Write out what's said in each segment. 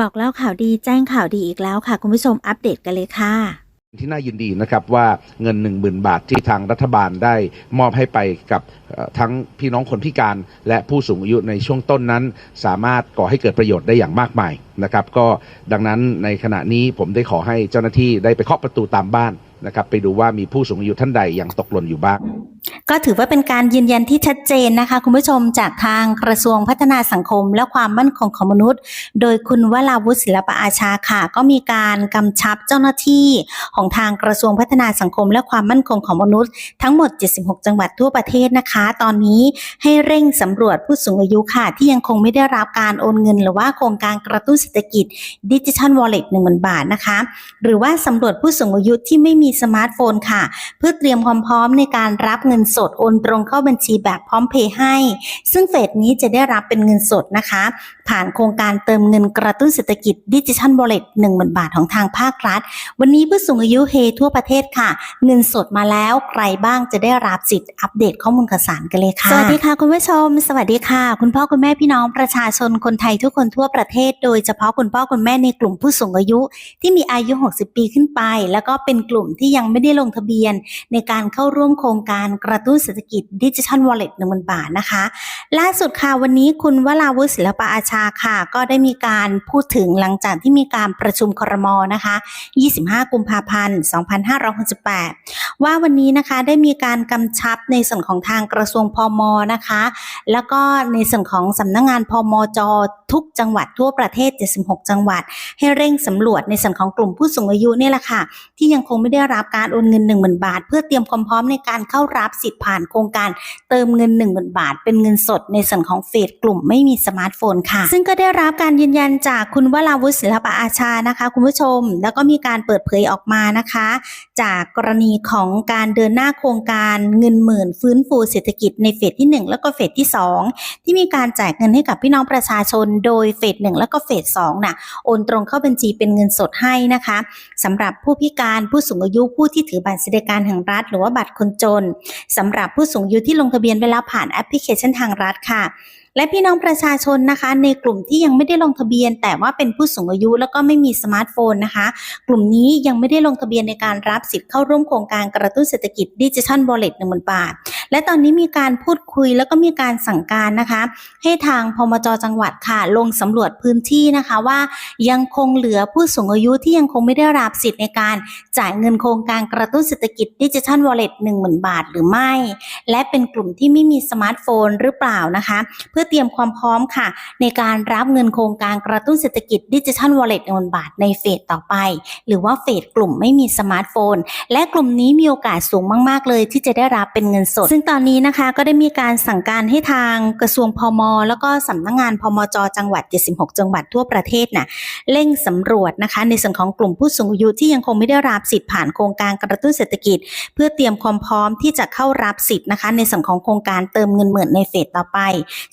บอกเล่าข่าวดีแจ้งข่าวดีอีกแล้วค่ะ คุณผู้ชมอัปเดตกันเลยค่ะที่น่ายินดีนะครับว่าเงิน 1 0,000 บาทที่ทางรัฐบาลได้มอบให้ไปกับทั้งพี่น้องคนพิการและผู้สูงอายุในช่วงต้นนั้น สามารถก่อให้เกิดประโยชน์ได้อย่างมากมายนะครับก็ดังนั้นในขณะนี้ผมได้ขอให้เจ้าหน้าที่ได้ไปเคาะประตูตามบ้านนะครับไปดูว่ามีผู้สูงอายุท่านใดยังตกหล่นอยู่บ้าง ก็ถือว่าเป็นการยืนยันที่ชัดเจนนะคะ คุณผู้ชมจากทางกระทรวงพัฒนาสังคม และความมั่นคงของมนุษย์ โดยคุณวราวุฒิศิลปอาชาค่ะ ก็มีการกำชับเจ้าหน้าที่ของทางกระทรวงพัฒนาสังคม และความมั่นคงของมนุษย์ ทั้งหมด 76 จังหวัดทั่วประเทศนะคะ ตอนนี้ให้เร่งสำรวจผู้สูงอายุค่ะ ที่ยังคงไม่ได้รับการโอนเงิน หรือว่าโครงการกระตุ้นเศรษฐกิจดิจิทัลวอลเล็ตหนึ่งหมื่นบาทนะคะ หรือว่าสำรวจผู้สูงอายุที่ไม่มีสมาร์ทโฟนค่ะ เพื่อเตรียมความพร้อมในการรับเงินสดโอนตรงเข้าบัญชีแบบพร้อมเพย์ให้ ซึ่งเฟสนี้จะได้รับเป็นเงินสดนะคะผ่านโครงการเติมเงินกระตุ้นเศรษฐกิจดิจิทัลวอลเลตหนึ่งหมื่นบาทของทางภาครัฐ วันนี้ผู้สูงอายุเฮทั่วประเทศค่ะ เงินสดมาแล้วใครบ้างจะได้รับสิทธิ์อัปเดตข้อมูลข่าวสารกันเลยค่ะ สวัสดีค่ะคุณผู้ชม สวัสดีค่ะ คุณพ่อคุณแม่พี่น้องประชาชนคนไทยทุกคนทั่วประเทศ โดยเฉพาะคุณพ่อคุณแม่ในกลุ่มผู้สูงอายุ ที่มีอายุ 60 ปีขึ้นไป แล้วก็เป็นกลุ่มที่ยังไม่ได้ลงทะเบียน ในการเข้าร่วมโครงการกระตุ้นเศรษฐกิจดิจิทัลวอลเล็ตหนึ่งพันบาทนะคะ ล่าสุดค่ะวันนี้คุณวราวุฒิศิลปอาชาค่ะ ก็ได้มีการพูดถึงหลังจากที่มีการประชุมครมนะคะ 25 กุมภาพันธ์ 2568 ว่าวันนี้นะคะได้มีการกำชับในส่วนของทางกระทรวงพมนะคะ แล้วก็ในส่วนของสำนักงงานพมจทุกจังหวัดทั่วประเทศ 76 จังหวัด ให้เร่งสำรวจในส่วนของกลุ่มผู้สูงอายุเนี่ยแหละค่ะ ที่ยังคงไม่ได้รับการโอนเงิน 10,000 บาท เพื่อเตรียมความพร้อมในการเข้ารับสิทธิ์ผ่านโครงการเติมเงิน 10,000 บาท เป็นเงินสดในส่วนของเฟสกลุ่มไม่มีสมาร์ทโฟนค่ะซึ่งก็ได้รับการยืนยันจากคุณวราวุฒิศิลปอาชานะคะ คุณผู้ชม แล้วก็มีการเปิดเผยออกมานะคะ จากกรณีของการเดินหน้าโครงการเงินหมื่น ฟื้นฟูเศรษฐกิจในเฟสที่ 1 แล้วก็เฟสที่ 2 ที่มีการแจกเงินให้กับพี่น้องประชาชน โดยเฟส1แล้วก็เฟส2น่ะโอนตรงเข้าบัญชีเป็นเงินสดให้นะคะสำหรับผู้พิการผู้สูงอายุผู้ที่ถือบัตรสวัสดิการแห่งรัฐ หรือว่าบัตรคนจนสำหรับผู้สูงอายุที่ลงทะเบียนไปแล้วผ่านแอปพลิเคชันทางรัฐค่ะ และพี่น้องประชาชนนะคะ ในกลุ่มที่ยังไม่ได้ลงทะเบียน แต่ว่าเป็นผู้สูงอายุแล้วก็ไม่มีสมาร์ทโฟนนะคะ กลุ่มนี้ยังไม่ได้ลงทะเบียนในการรับสิทธิ์เข้าร่วมโครงการกระตุ้นเศรษฐกิจดิจิทัลวอลเลตหนึ่งหมื่นบาท และตอนนี้มีการพูดคุยแล้วก็มีการสั่งการนะคะ ให้ทางพมจจังหวัดค่ะ ลงสำรวจพื้นที่นะคะว่ายังคงเหลือผู้สูงอายุที่ยังคงไม่ได้รับสิทธิ์ในการจ่ายเงินโครงการกระตุ้นเศรษฐกิจดิจิทัลวอลเล็ตหนึ่งหมื่นบาทหรือไม่ และเป็นกลุ่มที่ไม่มีสมาร์ทโฟนหรือเปล่านะคะ เพื่อเตรียมความพร้อมค่ะ ในการรับเงินโครงการกระตุ้นเศรษฐกิจดิจิทัลวอลเล็ตหนึ่งหมื่นบาทในเฟสต่อไป หรือว่าเฟสกลุ่มไม่มีสมาร์ทโฟน และกลุ่มนี้มีโอกาสสูงมาก ๆ เลยที่จะได้รับเป็นเงินสด ซึ่งตอนนี้นะคะก็ได้มีการสั่งการให้ทางกระทรวงพม แล้วก็สำนักงานพมจจังหวัด 76 จังหวัดทั่วประเทศน่ะเร่งสำรวจนะคะ ในส่วนของกลุ่มผู้สูงอายุที่ยังคงไม่ได้รับสิทธิ์ผ่านโครงการกระตุ้นเศรษฐกิจ เพื่อเตรียมความพร้อมที่จะเข้ารับสิทธิ์นะคะ ในส่วนของโครงการเติมเงินหมื่นในเฟสต่อไป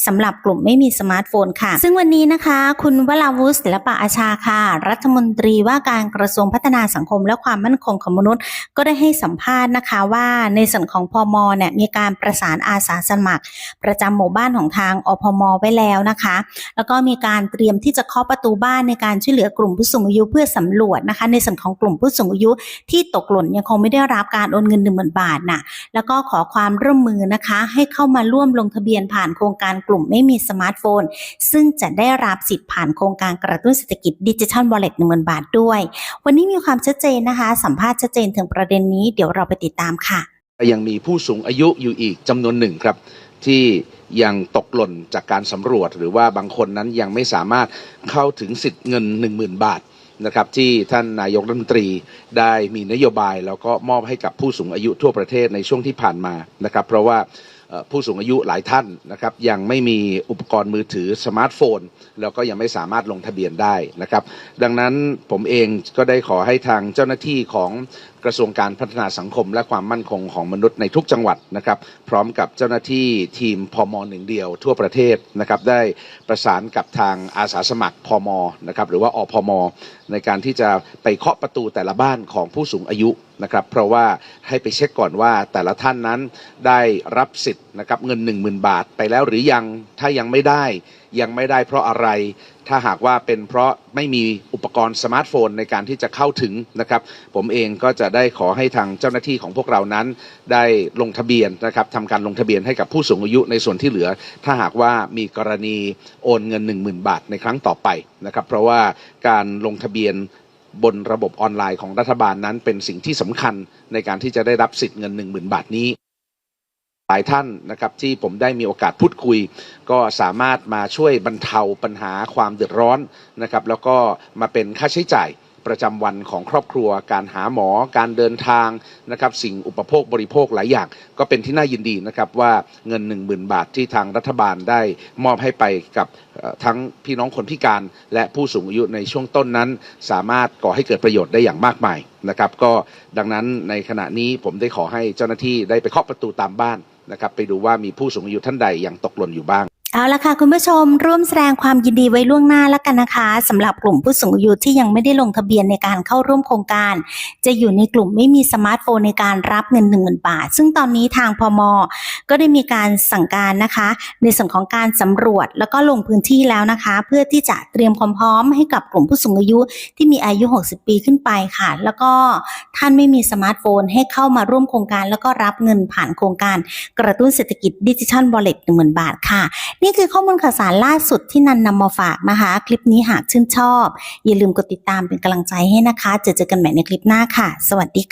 สำหรับกลุ่มไม่มีสมาร์ทโฟนค่ะ ซึ่งวันนี้นะคะ คุณวราวุฒิศิลปะอาชาค่ะ รัฐมนตรีว่าการกระทรวงพัฒนาสังคมและความมั่นคงของมนุษย์ ก็ได้ให้สัมภาษณ์นะคะว่าในส่วนของพมเนี่ยมีการประสานอาสาสมัคร ประจำหมู่บ้านของทางอพมไว้แล้วนะคะ แล้วก็มีการเตรียมที่จะเคาะประตูบ้านในการช่วยเหลือกลุ่มผู้สูงอายุเพื่อสำรวจนะคะ ในส่วนของกลุ่มผู้สูงอายุที่ตกหล่นยังคงไม่ได้รับการโอนเงินหนึ่งหมื่นบาทน่ะแล้วก็ขอความร่วมมือนะคะ ให้เข้ามาร่วมลงทะเบียนผ่านโครงการกลุ่มไม่มีสมาร์ทโฟน ซึ่งจะได้รับสิทธิ์ผ่านโครงการกระตุ้นเศรษฐกิจดิจิทัลวอลเล็ตหนึ่งหมื่นบาทด้วย วันนี้มีความชัดเจนนะคะ สัมภาษณ์ชัดเจนถึงประเด็นนี้เดี๋ยวเราไปติดตามค่ะ ยังมีผู้สูงอายุอยู่อีกจำนวนหนึ่งครับ ที่ยังตกหล่นจากการสำรวจ หรือว่าบางคนนั้นยังไม่สามารถเข้าถึงสิทธิ์เงิน 10,000 บาทนะครับที่ท่านนายกรัฐมนตรีได้มีนโยบายแล้วก็มอบให้กับผู้สูงอายุทั่วประเทศในช่วงที่ผ่านมานะครับเพราะว่า ผู้สูงอายุหลายท่านนะครับยังไม่มีอุปกรณ์มือถือสมาร์ทโฟน แล้วก็ยังไม่สามารถลงทะเบียนได้นะครับ ดังนั้นผมเองก็ได้ขอให้ทางเจ้าหน้าที่ของกระทรวงการพัฒนาสังคมและความมั่นคงของมนุษย์ในทุกจังหวัดนะครับ พร้อมกับเจ้าหน้าที่ทีมพมหนึ่งเดียวทั่วประเทศนะครับได้ประสานกับทางอาสาสมัครพมนะครับหรือว่าอพมในการที่จะไปเคาะประตูแต่ละบ้านของผู้สูงอายุ นะครับเพราะว่าให้ไปเช็คก่อนว่าแต่ละท่านนั้นได้รับสิทธิ์นะครับเงิน 10,000 บาทไปแล้วหรือยังถ้ายังไม่ได้ยังไม่ได้เพราะอะไร ถ้าหากว่าเป็นเพราะไม่มีอุปกรณ์สมาร์ทโฟนในการที่จะเข้าถึงนะครับ ผมเองก็จะได้ขอให้ทางเจ้าหน้าที่ของพวกเรานั้น ได้ลงทะเบียนนะครับทำการลงทะเบียนให้กับผู้สูงอายุในส่วนที่เหลือ ถ้าหากว่ามีกรณีโอนเงิน 10,000 บาทในครั้งต่อไปนะครับ เพราะว่าการลงทะเบียน บนระบบออนไลน์ของรัฐบาลนั้นเป็นสิ่งที่สำคัญในการที่จะได้รับสิทธิ์เงิน 10,000 บาทนี้ หลายท่านนะครับที่ผมได้มีโอกาสพูดคุย ก็สามารถมาช่วยบรรเทาปัญหาความเดือดร้อนนะครับแล้วก็มาเป็นค่าใช้จ่าย ประจำวันของครอบครัว การหาหมอ การเดินทางนะครับสิ่งอุปโภคบริโภคหลายอย่าง ก็เป็นที่น่ายินดีนะครับว่าเงิน 1 0,000 บาทที่ทางรัฐบาลได้มอบให้ไปกับทั้งพี่น้องคนพิการและผู้สูงอายุในช่วงต้นนั้น สามารถก่อให้เกิดประโยชน์ได้อย่างมากมายนะครับก็ดังนั้นในขณะนี้ผมได้ขอให้เจ้าหน้าที่ได้ไปเคาะประตูตามบ้านนะครับไปดูว่ามีผู้สูงอายุท่านใดยังตกหล่นอยู่บ้าง เอาละค่ะคุณผู้ชมร่วมแสดงความยินดีไว้ล่วงหน้าแล้วกันนะคะสำหรับกลุ่มผู้สูงอายุที่ยังไม่ได้ลงทะเบียนในการเข้าร่วมโครงการ จะอยู่ในกลุ่มไม่มีสมาร์ทโฟนในการรับเงิน1 0,000บาท ซึ่งตอนนี้ทางพมก็ได้มีการสั่งการนะคะ ในส่วนของการสำรวจแล้วก็ลงพื้นที่แล้วนะคะ เพื่อที่จะเตรียมความพร้อมให้กับกลุ่มผู้สูงอายุที่มีอายุ 60 ปีขึ้นไปค่ะ แล้วก็ท่านไม่มีสมาร์ทโฟนให้เข้ามาร่วมโครงการ แล้วก็รับเงินผ่านโครงการ กระตุ้นเศรษฐกิจดิจิทัลวอลเล็ต10,000บาทค่ะนี่คือข้อมูลข่าวสารล่าสุดที่นันนำมาฝากนะคะ คลิปนี้หากชื่นชอบ อย่าลืมกดติดตามเป็นกำลังใจให้นะคะ เจอเจอกันใหม่ในคลิปหน้าค่ะ สวัสดีค่ะ